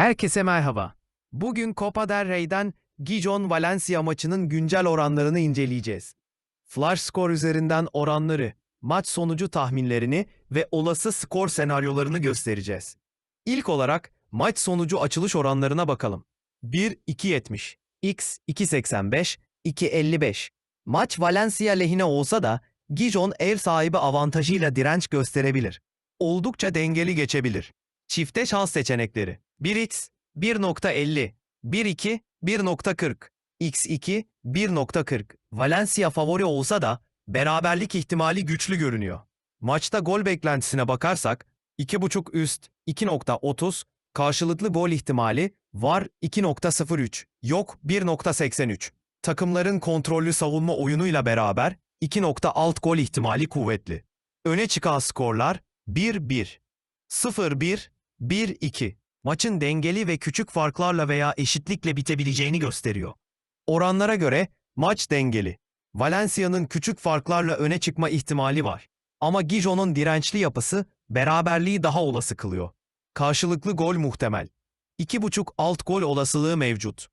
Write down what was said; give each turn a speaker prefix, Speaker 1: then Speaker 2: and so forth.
Speaker 1: Herkese merhaba. Bugün Copa del Rey'den Gijon Valencia maçının güncel oranlarını inceleyeceğiz. Flash skor üzerinden oranları, maç sonucu tahminlerini ve olası skor senaryolarını göstereceğiz. İlk olarak maç sonucu açılış oranlarına bakalım. 1-2.70, X 2.85, 2.55. Maç Valencia lehine olsa da Gijon ev sahibi avantajıyla direnç gösterebilir. Oldukça dengeli geçebilir. Çifte şans seçenekleri. 1x 1.50, 1.2 1.40, x2 1.40. Valencia favori olsa da beraberlik ihtimali güçlü görünüyor. Maçta gol beklentisine bakarsak 2.5 üst 2.30, karşılıklı gol ihtimali var 2.03, yok 1.83. Takımların kontrollü savunma oyunuyla beraber 2.6 gol ihtimali kuvvetli. Öne çıkan skorlar 1-1, 0-1, 1-2. Maçın dengeli ve küçük farklarla veya eşitlikle bitebileceğini gösteriyor. Oranlara göre maç dengeli. Valencia'nın küçük farklarla öne çıkma ihtimali var. Ama Gijon'un dirençli yapısı beraberliği daha olası kılıyor. Karşılıklı gol muhtemel. 2.5 alt gol olasılığı mevcut.